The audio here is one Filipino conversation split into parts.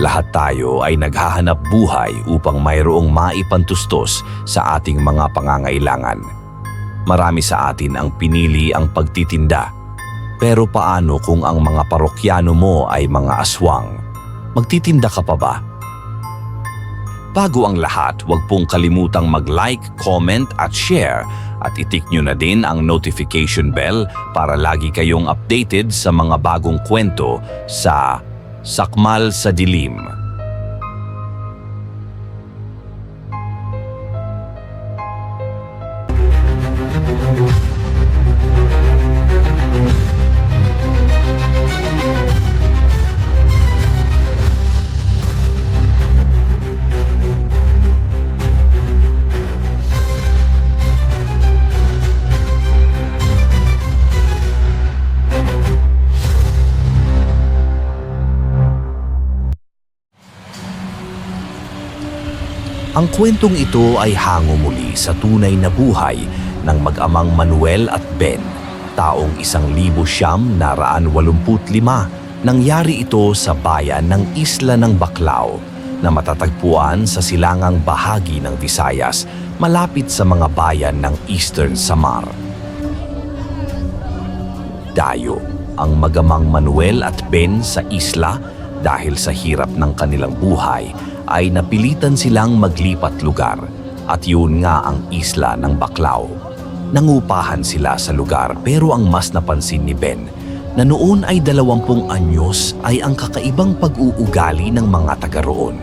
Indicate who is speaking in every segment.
Speaker 1: Lahat tayo ay naghahanap buhay upang mayroong maipantustos sa ating mga pangangailangan. Marami sa atin ang pinili ang pagtitinda. Pero paano kung ang mga parokyano mo ay mga aswang? Magtitinda ka pa ba? Bago ang lahat, huwag pong kalimutang mag-like, comment at share at itik nyo na din ang notification bell para lagi kayong updated sa mga bagong kwento sa Sakmal sa Dilim. Ang kwentong ito ay hango muli sa tunay na buhay ng mag-amang Manuel at Ben. Taong isang libo siyam na raan walumput lima, nangyari ito sa bayan ng Isla ng Baclao na matatagpuan sa silangang bahagi ng Visayas malapit sa mga bayan ng Eastern Samar. Dayo ang magamang Manuel at Ben sa isla dahil sa hirap ng kanilang buhay ay napilitan silang maglipat lugar at yun nga ang isla ng Baklaw. Nangupahan sila sa lugar pero ang mas napansin ni Ben na noon ay dalawampung anyos ay ang kakaibang pag-uugali ng mga taga roon.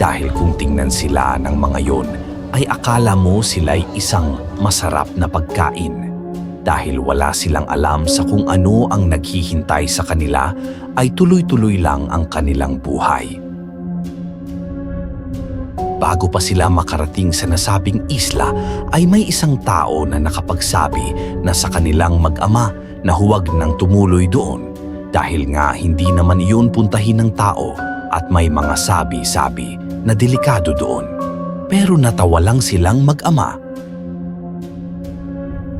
Speaker 1: Dahil kung tingnan sila ng mga yon ay akala mo sila'y isang masarap na pagkain. Dahil wala silang alam sa kung ano ang naghihintay sa kanila ay tuloy-tuloy lang ang kanilang buhay. Bago pa sila makarating sa nasabing isla ay may isang tao na nakapagsabi na sa kanilang mag-ama na huwag nang tumuloy doon dahil nga hindi naman iyon puntahin ng tao at may mga sabi-sabi na delikado doon. Pero natawa lang silang mag-ama.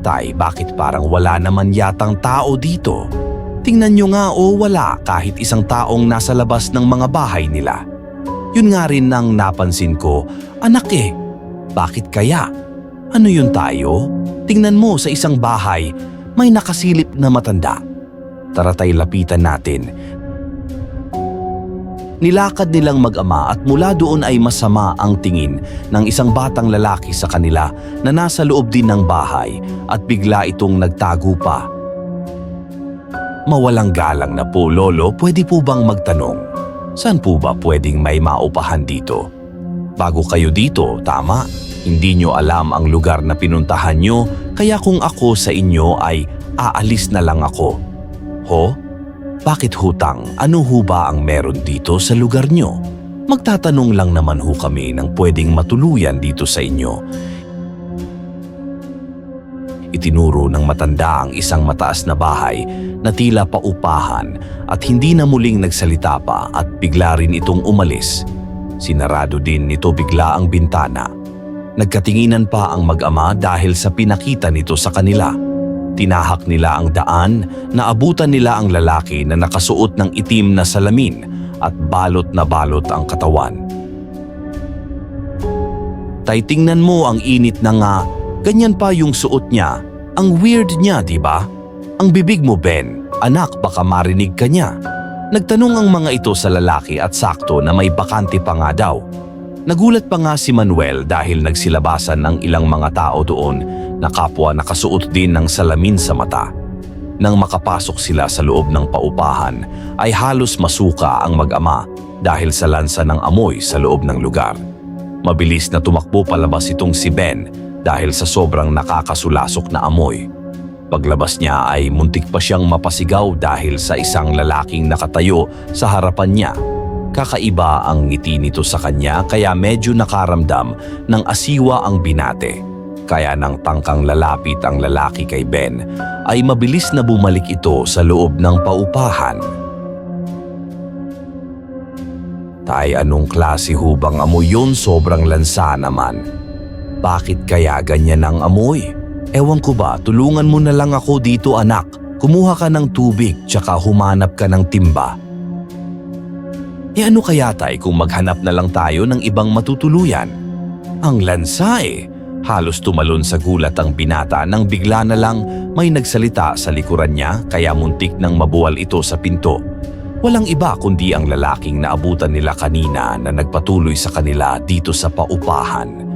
Speaker 1: Tay, bakit parang wala naman yatang tao dito? Tingnan nyo nga o wala kahit isang taong nasa labas ng mga bahay nila. Yun nga rin nang napansin ko, anak eh, bakit kaya? Ano yun tayo? Tingnan mo sa isang bahay, may nakasilip na matanda. Tara tay lapitan natin. Nilakad nilang mag-ama at mula doon ay masama ang tingin ng isang batang lalaki sa kanila na nasa loob din ng bahay at bigla itong nagtago pa. Mawalang galang na po, Lolo, pwede po bang magtanong? Saan po ba pwedeng may maupahan dito? Bago kayo dito, tama? Hindi nyo alam ang lugar na pinuntahan nyo, kaya kung ako sa inyo ay aalis na lang ako. Ho? Bakit hutang? Ano ho ba ang meron dito sa lugar nyo? Magtatanong lang naman ho kami ng pwedeng matuluyan dito sa inyo. Itinuro ng matanda ang isang mataas na bahay na tila paupahan at hindi na muling nagsalita pa at bigla rin itong umalis. Sinarado din nito bigla ang bintana. Nagkatinginan pa ang mag-ama dahil sa pinakita nito sa kanila. Tinahak nila ang daan na abutan nila ang lalaki na nakasuot ng itim na salamin at balot na balot ang katawan. Tay tingnan mo ang init na nga, ganyan pa yung suot niya. Ang weird niya, di ba? Ang bibig mo, Ben. Anak, baka marinig ka niya. Nagtanong ang mga ito sa lalaki at sakto na may bakante pa nga daw. Nagulat pa nga si Manuel dahil nagsilabasan ng ilang mga tao doon na kapwa nakasuot din ng salamin sa mata. Nang makapasok sila sa loob ng paupahan ay halos masuka ang mag-ama dahil sa lansa ng amoy sa loob ng lugar. Mabilis na tumakbo palabas itong si Ben dahil sa sobrang nakakasulasok na amoy. Paglabas niya ay muntik pa siyang mapasigaw dahil sa isang lalaking nakatayo sa harapan niya. Kakaiba ang ngiti nito sa kanya kaya medyo nakaramdam ng asiwa ang binate. Kaya nang tangkang lalapit ang lalaki kay Ben, ay mabilis na bumalik ito sa loob ng paupahan. Tay, anong klase hubang amoy yun sobrang lansa naman? Bakit kaya ganyan ang amoy? Ewan ko ba, tulungan mo na lang ako dito anak. Kumuha ka ng tubig tsaka humanap ka ng timba. E ano kaya tay kung maghanap na lang tayo ng ibang matutuluyan? Ang lansa eh. Halos tumalon sa gulat ang binata nang bigla na lang may nagsalita sa likuran niya kaya muntik nang mabuwal ito sa pinto. Walang iba kundi ang lalaking naabutan nila kanina na nagpatuloy sa kanila dito sa paupahan.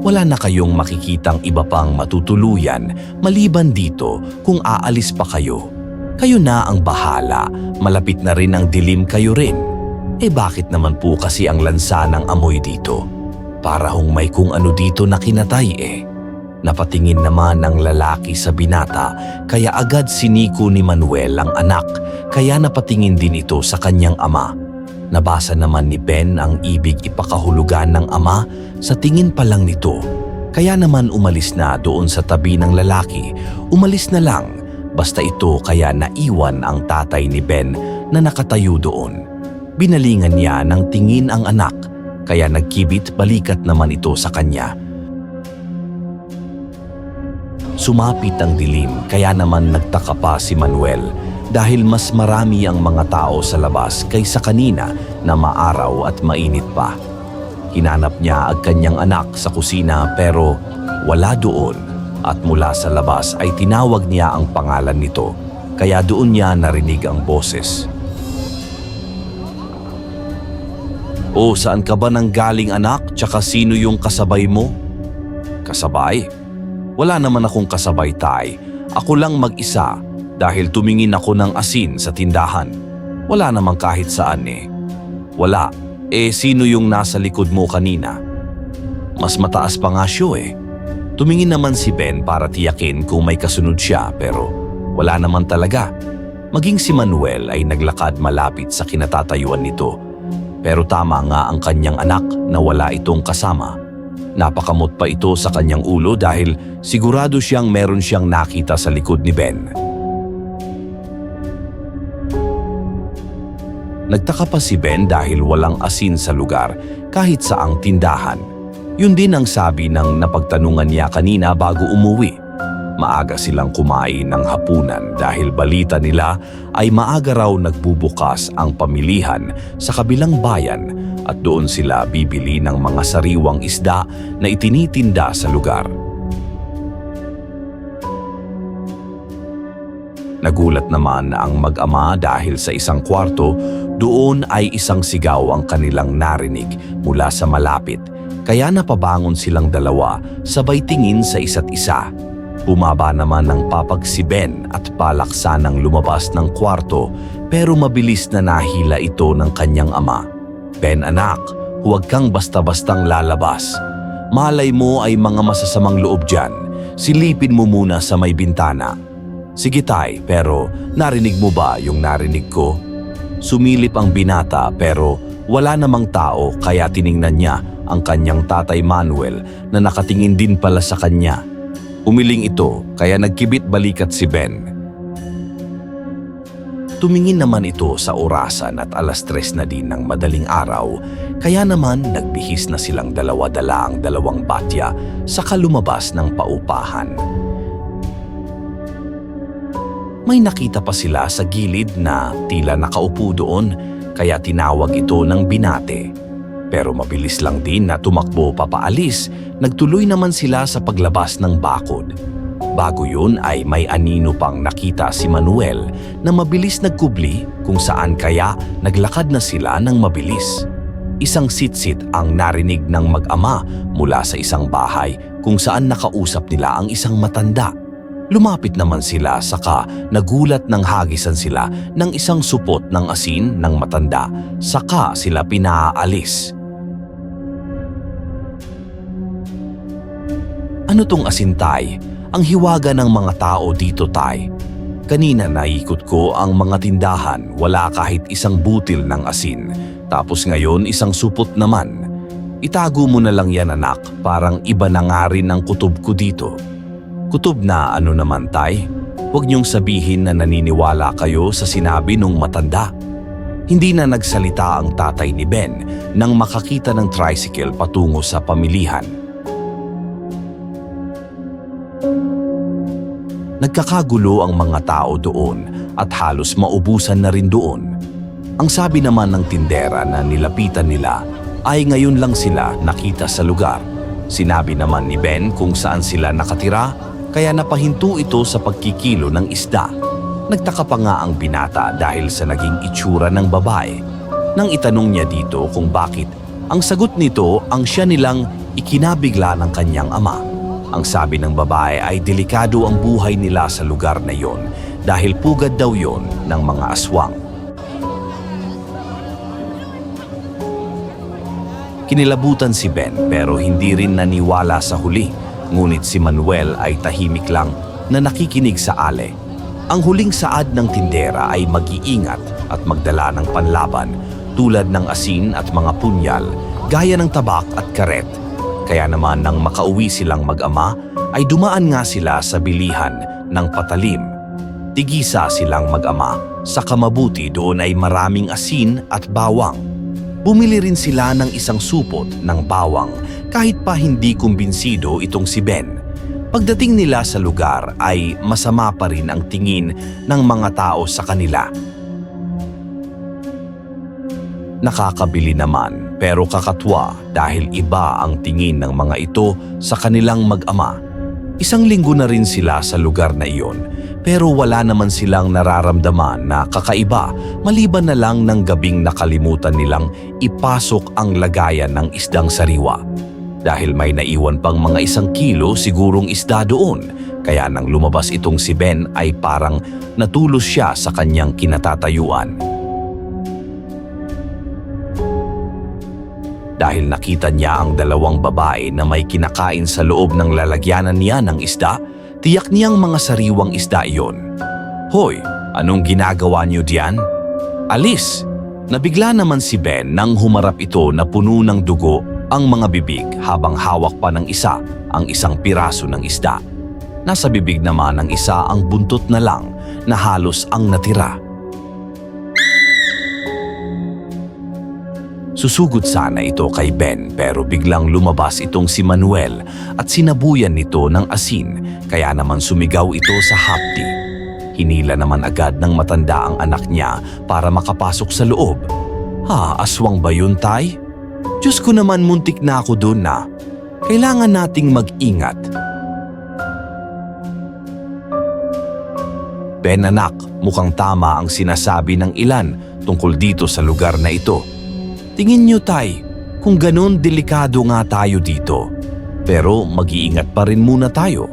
Speaker 1: Wala na kayong makikitang iba pang matutuluyan maliban dito kung aalis pa kayo. Kayo na ang bahala, malapit na rin ang dilim kayo rin. Eh bakit naman po kasi ang lansa ng amoy dito? Para hong may kung ano dito na kinatay eh. Napatingin naman ang lalaki sa binata kaya agad siniko ni Manuel ang anak kaya napatingin din ito sa kanyang ama. Nabasa naman ni Ben ang ibig ipakahulugan ng ama sa tingin pa lang nito. Kaya naman umalis na doon sa tabi ng lalaki. Umalis na lang basta ito kaya naiwan ang tatay ni Ben na nakatayo doon. Binalingan niya ng tingin ang anak kaya nagkibit balikat naman ito sa kanya. Sumapit ang dilim kaya naman nagtaka pa si Manuel dahil mas marami ang mga tao sa labas kaysa kanina na maaraw at mainit pa. Hinanap niya ang kanyang anak sa kusina pero wala doon at mula sa labas ay tinawag niya ang pangalan nito kaya doon niya narinig ang boses. O saan ka ba nang galing anak tsaka sino yung kasabay mo? Kasabay? Wala naman akong kasabay tay. Ako lang mag-isa dahil tumingin ako ng asin sa tindahan. Wala namang kahit saan eh. Wala. Eh sino yung nasa likod mo kanina? Mas mataas pa nga siya eh. Tumingin naman si Ben para tiyakin kung may kasunod siya pero wala naman talaga. Maging si Manuel ay naglakad malapit sa kinatatayuan nito. Pero tama nga ang kanyang anak na wala itong kasama. Napakamot pa ito sa kanyang ulo dahil sigurado siyang meron siyang nakita sa likod ni Ben. Nagtaka pa si Ben dahil walang asin sa lugar kahit saang tindahan. Yun din ang sabi ng napagtanungan niya kanina bago umuwi. Maaga silang kumain ng hapunan dahil balita nila ay maaga raw nagbubukas ang pamilihan sa kabilang bayan at doon sila bibili ng mga sariwang isda na itinitinda sa lugar. Nagulat naman ang mag-ama dahil sa isang kwarto, doon ay isang sigaw ang kanilang narinig mula sa malapit. Kaya napabangon silang dalawa sabay tingin sa isa't isa. Bumaba naman ng papag si Ben at palaksa ng lumabas ng kwarto pero mabilis na nahila ito ng kanyang ama. Ben anak, huwag kang basta-bastang lalabas. Malay mo ay mga masasamang loob dyan. Silipin mo muna sa may bintana. Sige tay, pero narinig mo ba yung narinig ko? Sumilip ang binata pero wala namang tao kaya tiningnan niya ang kanyang tatay Manuel na nakatingin din pala sa kanya. Umiling ito kaya nagkibit balikat si Ben. Tumingin naman ito sa orasan at alas tres na din ng madaling araw kaya naman nagbihis na silang dalawa-dala ang dalawang batya sa kalumabas ng paupahan. May nakita pa sila sa gilid na tila nakaupo doon kaya tinawag ito ng binate. Pero mabilis lang din na tumakbo papaalis, nagtuloy naman sila sa paglabas ng bakod. Bago yun ay may anino pang nakita si Manuel na mabilis nagkubli kung saan kaya naglakad na sila ng mabilis. Isang sitsit ang narinig ng mag-ama mula sa isang bahay kung saan nakausap nila ang isang matanda. Lumapit naman sila saka nagulat ng hagisan sila ng isang supot ng asin ng matanda saka sila pinaalis. Ano tong asin tay? Ang hiwaga ng mga tao dito tay. Kanina naikot ko ang mga tindahan, wala kahit isang butil ng asin. Tapos ngayon isang supot naman. Itago mo na lang yan anak, parang iba na nga rin ang kutob ko dito. Kutob na ano naman tay? Huwag niyong sabihin na naniniwala kayo sa sinabi nung matanda. Hindi na nagsalita ang tatay ni Ben nang makakita ng tricycle patungo sa pamilihan. Nagkakagulo ang mga tao doon at halos maubusan na rin doon. Ang sabi naman ng tindera na nilapitan nila ay ngayon lang sila nakita sa lugar. Sinabi naman ni Ben kung saan sila nakatira kaya napahinto ito sa pagkikilo ng isda. Nagtaka pa nga ang binata dahil sa naging itsura ng babae. Nang itanong niya dito kung bakit, ang sagot nito ang siya nilang ikinabigla ng kanyang ama. Ang sabi ng babae ay delikado ang buhay nila sa lugar na yon dahil pugad daw yon ng mga aswang. Kinilabutan si Ben pero hindi rin naniwala sa huli. Ngunit si Manuel ay tahimik lang na nakikinig sa ale. Ang huling saad ng tindera ay mag-iingat at magdala ng panlaban tulad ng asin at mga punyal gaya ng tabak at karet. Kaya naman nang makauwi silang mag-ama ay dumaan nga sila sa bilihan ng patalim. Tigisa silang mag-ama sa kamabuti doon ay maraming asin at bawang. Bumili rin sila ng isang supot ng bawang kahit pa hindi kumbinsido itong si Ben. Pagdating nila sa lugar ay masama pa rin ang tingin ng mga tao sa kanila. Nakakabili naman pero kakatwa dahil iba ang tingin ng mga ito sa kanilang mag-ama. Isang linggo na rin sila sa lugar na iyon pero wala naman silang nararamdaman na kakaiba maliban na lang ng gabing nakalimutan nilang ipasok ang lagayan ng isdang sariwa. Dahil may naiwan pang mga isang kilo sigurong isda doon kaya nang lumabas itong si Ben ay parang natulos siya sa kanyang kinatatayuan. Dahil nakita niya ang dalawang babae na may kinakain sa loob ng lalagyanan niya ng isda, tiyak niyang mga sariwang isda iyon. Hoy, anong ginagawa niyo diyan? Alis! Nabigla naman si Ben nang humarap ito na puno ng dugo ang mga bibig habang hawak pa ng isa ang isang piraso ng isda. Nasa bibig naman ng isa ang buntot na lang na halos ang natira. Susugod sana ito kay Ben pero biglang lumabas itong si Manuel at sinabuyan nito ng asin kaya naman sumigaw ito sa hapdi. Hinila naman agad ng matanda ang anak niya para makapasok sa loob. Ha, aswang ba yun, tay? Diyos ko naman muntik na ako doon na. Kailangan nating mag-ingat. Ben anak, mukhang tama ang sinasabi ng ilan tungkol dito sa lugar na ito. Tingin nyo tay, kung ganun delikado nga tayo dito. Pero mag-iingat pa rin muna tayo.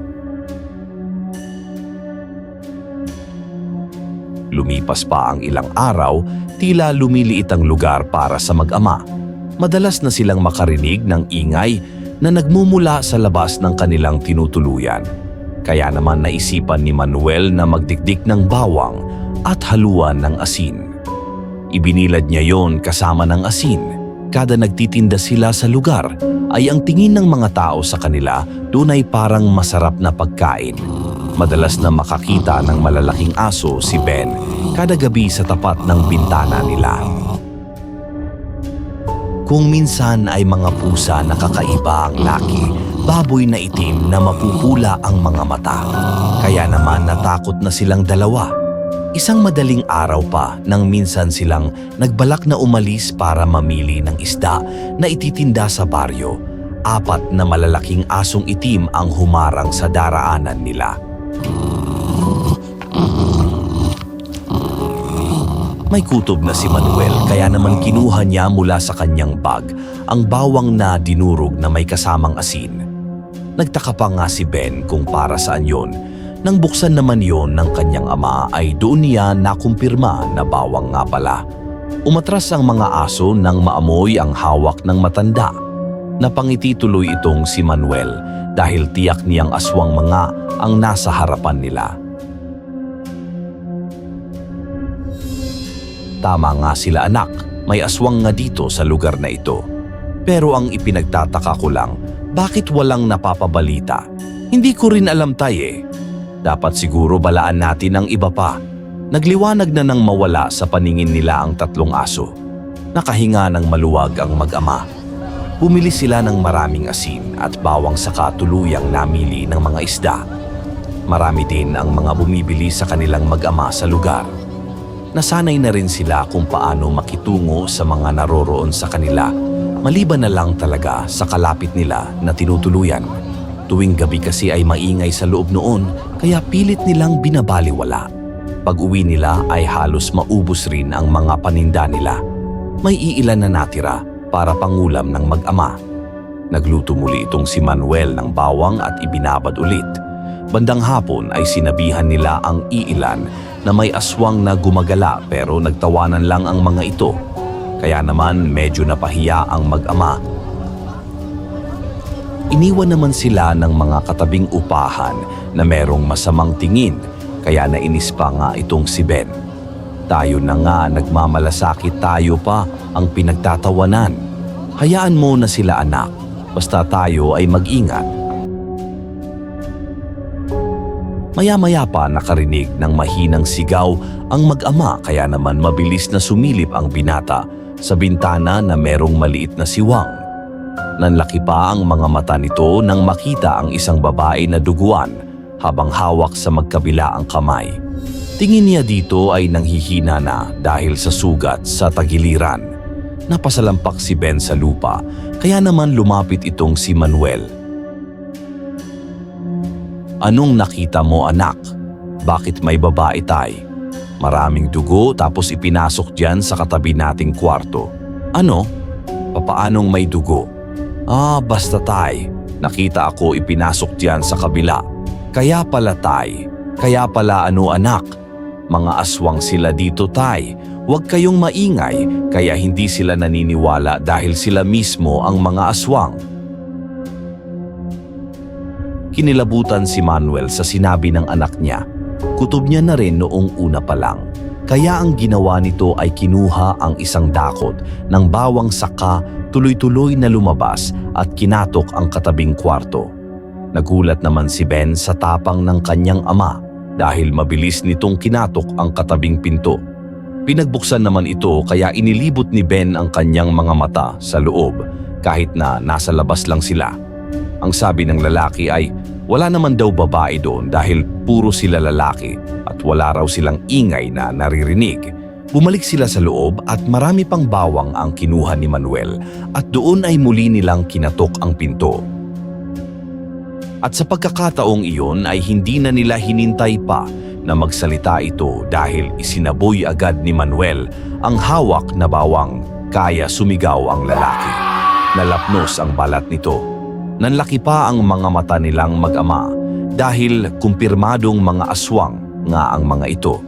Speaker 1: Lumipas pa ang ilang araw, tila lumiliit ang lugar para sa mag-ama. Madalas na silang makarinig ng ingay na nagmumula sa labas ng kanilang tinutuluyan. Kaya naman naisipan ni Manuel na magdikdik ng bawang at haluan ng asin. Ibinilad niya yon kasama ng asin. Kada nagtitinda sila sa lugar ay ang tingin ng mga tao sa kanila doon ay parang masarap na pagkain. Madalas na makakita ng malalaking aso si Ben kada gabi sa tapat ng bintana nila. Kung minsan ay mga pusa na kakaiba ang laki, baboy na itim na mapupula ang mga mata. Kaya naman natakot na silang dalawa. Isang madaling araw pa nang minsan silang nagbalak na umalis para mamili ng isda na ititinda sa baryo. Apat na malalaking asong itim ang humarang sa daraanan nila. May kutob na si Manuel kaya naman kinuha niya mula sa kanyang bag ang bawang na dinurog na may kasamang asin. Nagtaka pa nga si Ben kung para saan yon. Nang buksan naman yon ng kanyang ama ay doon niya nakumpirma na bawang nga pala. Umatras ang mga aso nang maamoy ang hawak ng matanda. Napangiti tuloy itong si Manuel dahil tiyak niyang aswang mga ang nasa harapan nila. Tama nga sila anak, may aswang nga dito sa lugar na ito. Pero ang ipinagtataka ko lang, bakit walang napapabalita? Hindi ko rin alam tay eh. Dapat siguro balaan natin ang iba pa. Nagliwanag na nang mawala sa paningin nila ang tatlong aso. Nakahinga ng maluwag ang mag-ama. Bumili sila ng maraming asin at bawang saka tuluyang namili ng mga isda. Marami din ang mga bumibili sa kanilang mag-ama sa lugar. Nasanay na rin sila kung paano makitungo sa mga naroroon sa kanila, maliban na lang talaga sa kalapit nila na tinutuluyan. Tuwing gabi kasi ay maingay sa loob noon, kaya pilit nilang binabaliwala. Pag uwi nila ay halos maubos rin ang mga paninda nila. May iilan na natira para pangulam ng mag-ama. Nagluto muli itong si Manuel ng bawang at ibinabad ulit. Bandang hapon ay sinabihan nila ang iilan na may aswang na gumagala pero nagtawanan lang ang mga ito. Kaya naman medyo napahiya ang mag-ama. Iniwan naman sila ng mga katabing upahan na merong masamang tingin kaya nainis pa nga itong si Ben. Tayo na nga nagmamalasakit tayo pa ang pinagtatawanan. Hayaan mo na sila anak, basta tayo ay mag-ingat. Maya-maya pa nakarinig ng mahinang sigaw ang mag-ama kaya naman mabilis na sumilip ang binata sa bintana na merong maliit na siwang. Nanlaki pa ang mga mata nito nang makita ang isang babae na duguan habang hawak sa magkabila ang kamay. Tingin niya dito ay nanghihina na dahil sa sugat sa tagiliran. Napasalampak si Ben sa lupa kaya naman lumapit itong si Manuel. Anong nakita mo anak? Bakit may babae tay? Maraming dugo tapos ipinasok dyan sa katabi nating kwarto. Ano? Papaanong may dugo? Ah, basta tay. Nakita ako ipinasok dyan sa kabila. Kaya pala tay. Kaya pala ano anak? Mga aswang sila dito tay. Huwag kayong maingay kaya hindi sila naniniwala dahil sila mismo ang mga aswang. Kinilabutan si Manuel sa sinabi ng anak niya. Kutob niya na rin noong una pa lang. Kaya ang ginawa nito ay kinuha ang isang dakot ng bawang saka tuloy-tuloy na lumabas at kinatok ang katabing kwarto. Nagulat naman si Ben sa tapang ng kanyang ama dahil mabilis nitong kinatok ang katabing pinto. Pinagbuksan naman ito kaya inilibot ni Ben ang kanyang mga mata sa loob kahit na nasa labas lang sila. Ang sabi ng lalaki ay wala naman daw babae doon dahil puro sila lalaki at wala raw silang ingay na naririnig. Bumalik sila sa loob at marami pang bawang ang kinuha ni Manuel at doon ay muli nilang kinatok ang pinto. At sa pagkakataong iyon ay hindi na nila hinintay pa na magsalita ito dahil isinaboy agad ni Manuel ang hawak na bawang kaya sumigaw ang lalaki. Nalapnos ang balat nito. Nanlaki pa ang mga mata nilang mag-ama dahil kumpirmadong mga aswang nga ang mga ito.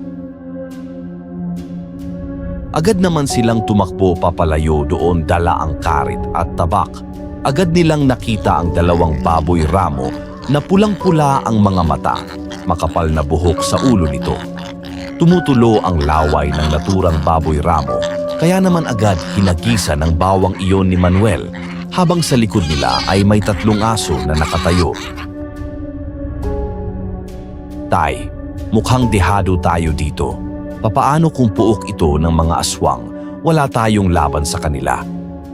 Speaker 1: Agad naman silang tumakbo papalayo doon dala ang karit at tabak. Agad nilang nakita ang dalawang baboy ramo na pulang-pula ang mga mata, makapal na buhok sa ulo nito. Tumutulo ang laway ng naturang baboy ramo, kaya naman agad hinagisa ng bawang iyon ni Manuel habang sa likod nila ay may tatlong aso na nakatayo. Tay, mukhang dehado tayo dito. Papaano kung puok ito ng mga aswang? Wala tayong laban sa kanila.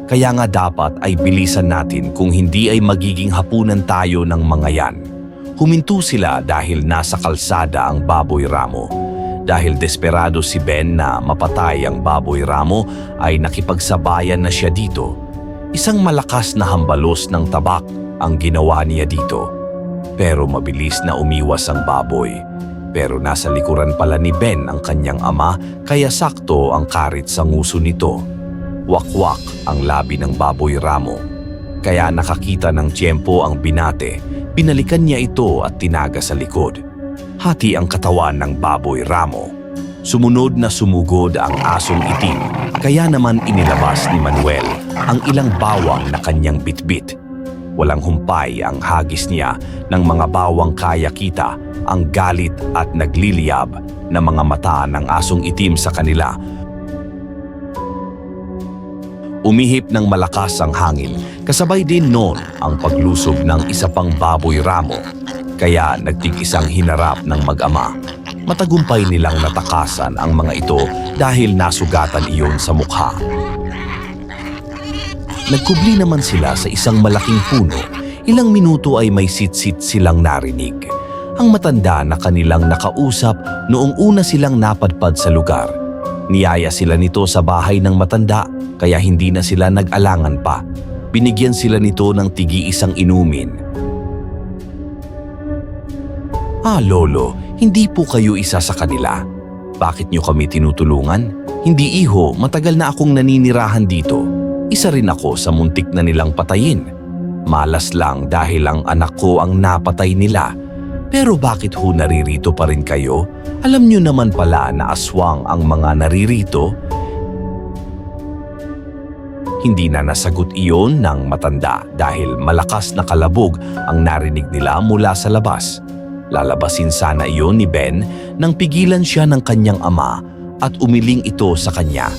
Speaker 1: Kaya nga dapat ay bilisan natin kung hindi ay magiging hapunan tayo ng mga yan. Huminto sila dahil nasa kalsada ang baboy ramo. Dahil desperado si Ben na mapatay ang baboy ramo ay nakipagsabayan na siya dito. Isang malakas na hambalos ng tabak ang ginawa niya dito. Pero mabilis na umiwas ang baboy. Pero nasa likuran pala ni Ben ang kanyang ama kaya sakto ang karit sa nguso nito. Wakwak ang labi ng baboy ramo. Kaya nakakita ng tiyempo ang binate, binalikan niya ito at tinaga sa likod. Hati ang katawan ng baboy ramo. Sumunod na sumugod ang asong itim, kaya naman inilabas ni Manuel ang ilang bawang na kanyang bitbit. Walang humpay ang hagis niya ng mga bawang kaya kita ang galit at nagliliyab na mga mata ng asong itim sa kanila Umihip ng malakas ang hangin, kasabay din noon ang paglusob ng isa pang baboy ramo. Kaya nagtikisang hinarap ng mag-ama. Matagumpay nilang natakasan ang mga ito dahil nasugatan iyon sa mukha. Nagkubli naman sila sa isang malaking puno. Ilang minuto ay may sitsit silang narinig. Ang matanda na kanilang nakausap noong una silang napadpad sa lugar Niyaya sila nito sa bahay ng matanda kaya hindi na sila nag-alangan pa. Binigyan sila nito ng tigi-isang inumin. Ah, Lolo, hindi po kayo isa sa kanila. Bakit niyo kami tinutulungan? Hindi iho, matagal na akong naninirahan dito. Isa rin ako sa muntik na nilang patayin. Malas lang dahil ang anak ko ang napatay nila. Pero bakit ho naririto pa rin kayo? Alam niyo naman pala na aswang ang mga naririto. Hindi na nasagot iyon ng matanda dahil malakas na kalabog ang narinig nila mula sa labas. Lalabasin sana iyon ni Ben nang pigilan siya ng kanyang ama at umiling ito sa kanya.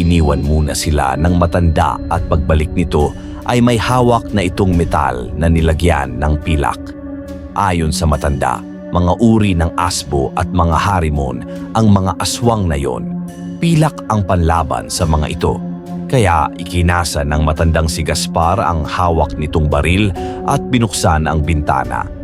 Speaker 1: Iniwan muna sila ng matanda at pagbalik nito ay may hawak na itong metal na nilagyan ng pilak. Ayon sa matanda, mga uri ng asbo at mga harimon ang mga aswang na yon. Pilak ang panlaban sa mga ito. Kaya ikinasa ng matandang si Gaspar ang hawak nitong baril at binuksan ang bintana.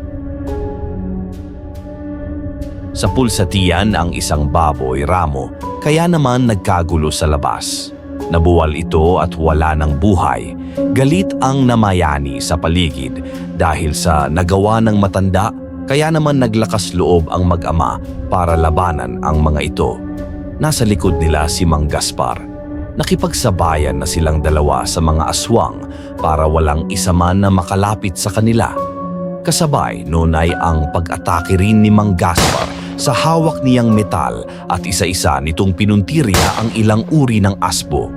Speaker 1: Sa pulsatiyan ang isang baboy ramo kaya naman nagkagulo sa labas. Nabuwal ito at wala ng buhay. Galit ang namayani sa paligid dahil sa nagawa ng matanda kaya naman naglakas loob ang mag-ama para labanan ang mga ito. Nasa likod nila si Mang Gaspar. Nakipagsabayan na silang dalawa sa mga aswang para walang isa man na makalapit sa kanila. Kasabay noon ay ang pag-atake rin ni Mang Gaspar sa hawak niyang metal at isa-isa nitong pinuntirya ang ilang uri ng asbo.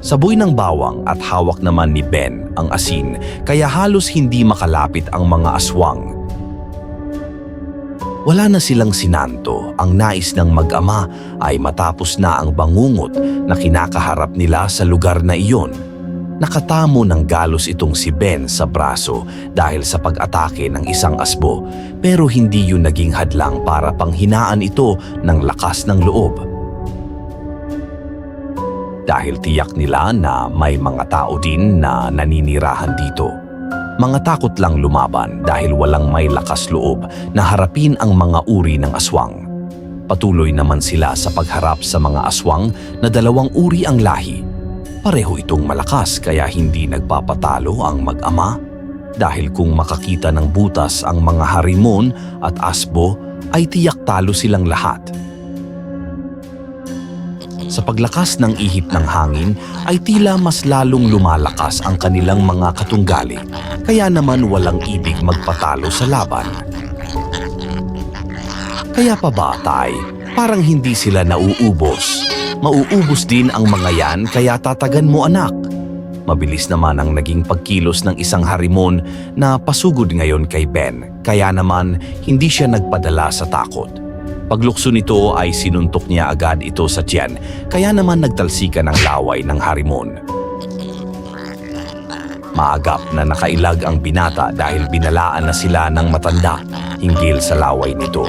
Speaker 1: Saboy ng bawang at hawak naman ni Ben ang asin kaya halos hindi makalapit ang mga aswang. Wala na silang sinanto, ang nais ng mag-ama ay matapos na ang bangungot na kinakaharap nila sa lugar na iyon. Nakatamo ng galos itong si Ben sa braso dahil sa pag-atake ng isang asbo pero hindi yun naging hadlang para panghinaan ito ng lakas ng loob. Dahil tiyak nila na may mga tao din na naninirahan dito. Mga takot lang lumaban dahil walang may lakas loob na harapin ang mga uri ng aswang. Patuloy naman sila sa pagharap sa mga aswang na dalawang uri ang lahi. Pareho itong malakas kaya hindi nagpapatalo ang mag-ama. Dahil kung makakita ng butas ang mga harimon at asbo ay tiyak talo silang lahat. Sa paglakas ng ihip ng hangin ay tila mas lalong lumalakas ang kanilang mga katunggali kaya naman walang ibig magpatalo sa laban. Kaya pa ba, Tay? Parang hindi sila nauubos. Mauubos din ang mga yan kaya tatagan mo anak. Mabilis naman ang naging pagkilos ng isang harimon na pasugod ngayon kay Ben kaya naman hindi siya nagpadala sa takot. Paglukso nito ay sinuntok niya agad ito sa tiyan kaya naman nagtalsika ng laway ng harimon. Maagap na nakailag ang binata dahil binalaan na sila ng matanda hinggil sa laway nito.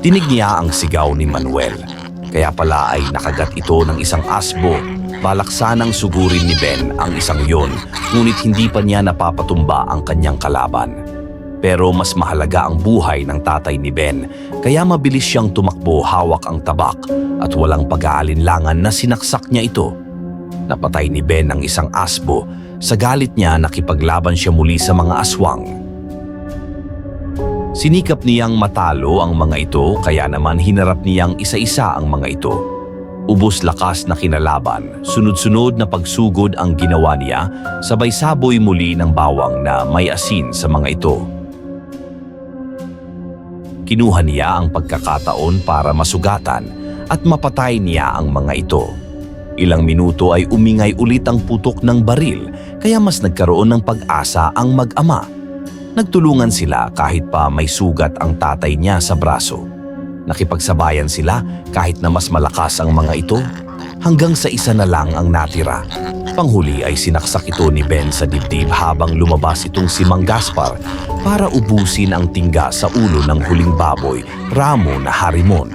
Speaker 1: Tinig niya ang sigaw ni Manuel. Kaya pala ay nakagat ito ng isang asbo. Balak sanang sugurin ni Ben ang isang yon, ngunit hindi pa niya napapatumba ang kanyang kalaban. Pero mas mahalaga ang buhay ng tatay ni Ben, kaya mabilis siyang tumakbo hawak ang tabak at walang pag-aalinlangan na sinaksak niya ito. Napatay ni Ben ang isang asbo, sa galit niya nakipaglaban siya muli sa mga aswang. Sinikap niyang matalo ang mga ito kaya naman hinarap niyang isa-isa ang mga ito. Ubus lakas na kinalaban, sunod-sunod na pagsugod ang ginawa niya, sabay saboy muli ng bawang na may asin sa mga ito. Kinuha niya ang pagkakataon para masugatan at mapatay niya ang mga ito. Ilang minuto ay umingay ulit ang putok ng baril kaya mas nagkaroon ng pag-asa ang mag-ama. Nagtulungan sila kahit pa may sugat ang tatay niya sa braso. Nakipagsabayan sila kahit na mas malakas ang mga ito hanggang sa isa na lang ang natira. Panghuli ay sinaksak ito ni Ben sa dibdib habang lumabas itong si Mang Gaspar para ubusin ang tingga sa ulo ng huling baboy, ramo na harimon.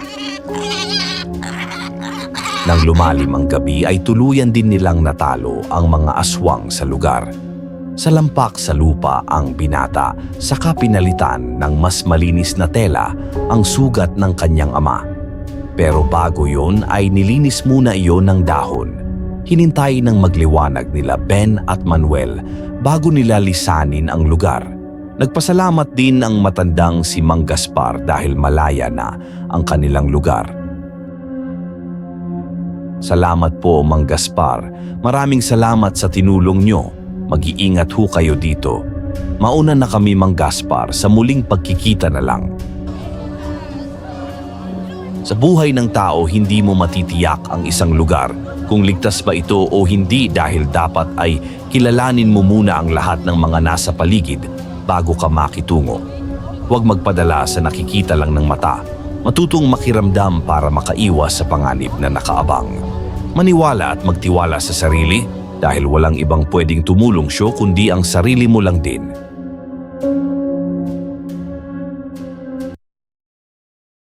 Speaker 1: Nang lumalim ang gabi ay tuluyan din nilang natalo ang mga aswang sa lugar. Sa lampak sa lupa ang binata sa kapinalitan ng mas malinis na tela ang sugat ng kanyang ama. Pero bago yon ay nilinis muna iyon ng dahon. Hinintay ng magliwanag nila Ben at Manuel bago nila lisanin ang lugar. Nagpasalamat din ang matandang si Mang Gaspar dahil malaya na ang kanilang lugar. Salamat po, Mang Gaspar. Maraming salamat sa tinulong nyo. Mag-iingat ho kayo dito. Mauna na kami, Mang Gaspar, sa muling pagkikita na lang. Sa buhay ng tao, hindi mo matitiyak ang isang lugar kung ligtas ba ito o hindi dahil dapat ay kilalanin mo muna ang lahat ng mga nasa paligid bago ka makitungo. Huwag magpadala sa nakikita lang ng mata. Matutong makiramdam para makaiwas sa panganib na nakaabang. Maniwala at magtiwala sa sarili dahil walang ibang pwedeng tumulong siyo kundi ang sarili mo lang din.